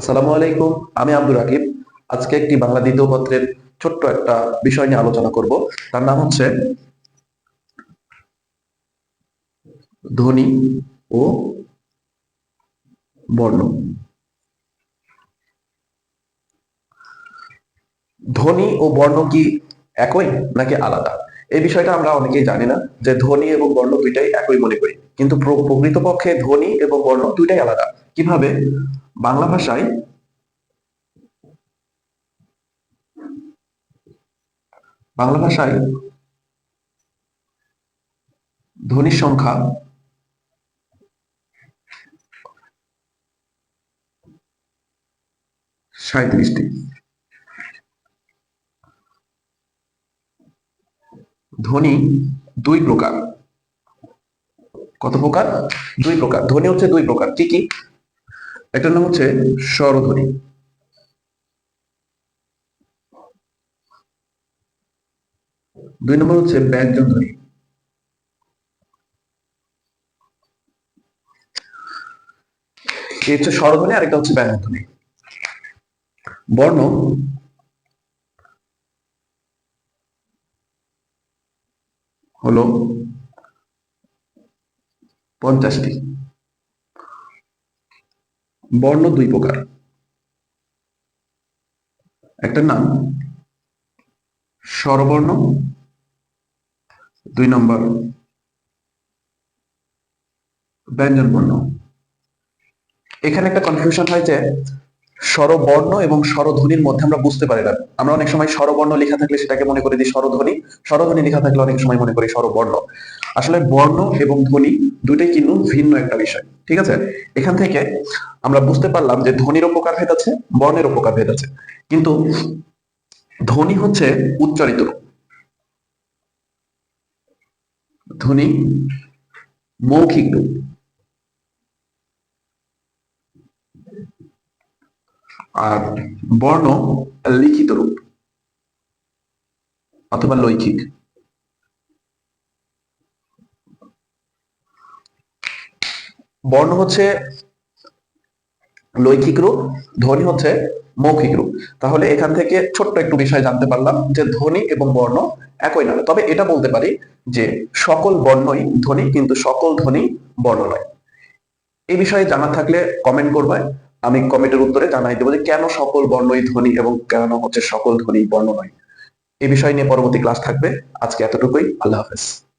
আসসালামু আলাইকুম, আমি আব্দুর রাকিব। আজকে একটি বাংলা দ্বিতীয় পত্রের ছোট্ট একটা বিষয় নিয়ে আলোচনা করব। তার নাম হচ্ছে ধ্বনি ও বর্ণ। ধ্বনি ও বর্ণ কি একই নাকি আলাদা? এই বিষয়টা আমরা অনেকেই জানি না যে ধ্বনি এবং বর্ণ দুইটাই একই মনে করি। কিন্তু প্র- প্রকৃতপক্ষে ধ্বনি এবং বর্ণ দুইটাই আলাদা। কীভাবে? বাংলা ভাষায় বাংলা ভাষায় ধ্বনির সংখ্যা সাঁত্রিশটি ধ্বনি দুই প্রকার। কত প্রকার? দুই প্রকার। ধ্বনি হচ্ছে দুই প্রকার। কি কি? একটার নাম হচ্ছে স্বরধ্বনি। দুই নম্বর হচ্ছে ব্যঞ্জন ধ্বনি এই হচ্ছে স্বরধ্বনি আর একটা হচ্ছে ব্যঞ্জন ধ্বনি বর্ণ হলো পঞ্চাশটি। বর্ণ দুই প্রকার। একটা নাম স্বরবর্ণ, দুই নম্বর ব্যঞ্জন বর্ণ এখানে একটা কনফিউশন হয় যে স্বরবর্ণ এবং স্বরধ্বনির মধ্যে আমরা বুঝতে পারি না। আমরা অনেক সময় স্বরবর্ণ লেখা থাকলে সেটাকে মনে করি যে স্বরধ্বনি। স্বরধ্বনি লেখা থাকলে অনেক সময় মনে করি স্বরবর্ণ। আসলে বর্ণ এবং ধ্বনি দুটোই কিন্তু ভিন্ন একটা বিষয়, ঠিক আছে? এখান থেকে আমরা বুঝতে পারলাম যে ধ্বনির উপকার ভেদ আছে, বর্ণের উপকার ভেদ আছে। কিন্তু ধ্বনি হচ্ছে উচ্চারিত। ধ্বনি মৌখিক রূপ। আর বর্ণ লিখিত রূপ অথবা লৈখিক বর্ণ হচ্ছে লৈখিক রূপ, ধ্বনি হচ্ছে মৌখিক রূপ। তাহলে এখান থেকে ছোট্ট একটু বিষয় জানতে পারলাম যে ধ্বনি এবং বর্ণ একই নয়। তবে এটা বলতে পারি যে সকল বর্ণই ধ্বনি, কিন্তু সকল ধ্বনি বর্ণ নয়। এই বিষয়ে জানা থাকলে কমেন্ট করবে। আমি কমেন্টের উত্তরে জানাই দেবো যে কেন সকল বর্ণই ধ্বনি এবং কেন হচ্ছে সকল ধ্বনি বর্ণ নয়। এ বিষয় নিয়ে পরবর্তী ক্লাস থাকবে। আজকে এতটুকুই। আল্লাহ হাফেজ।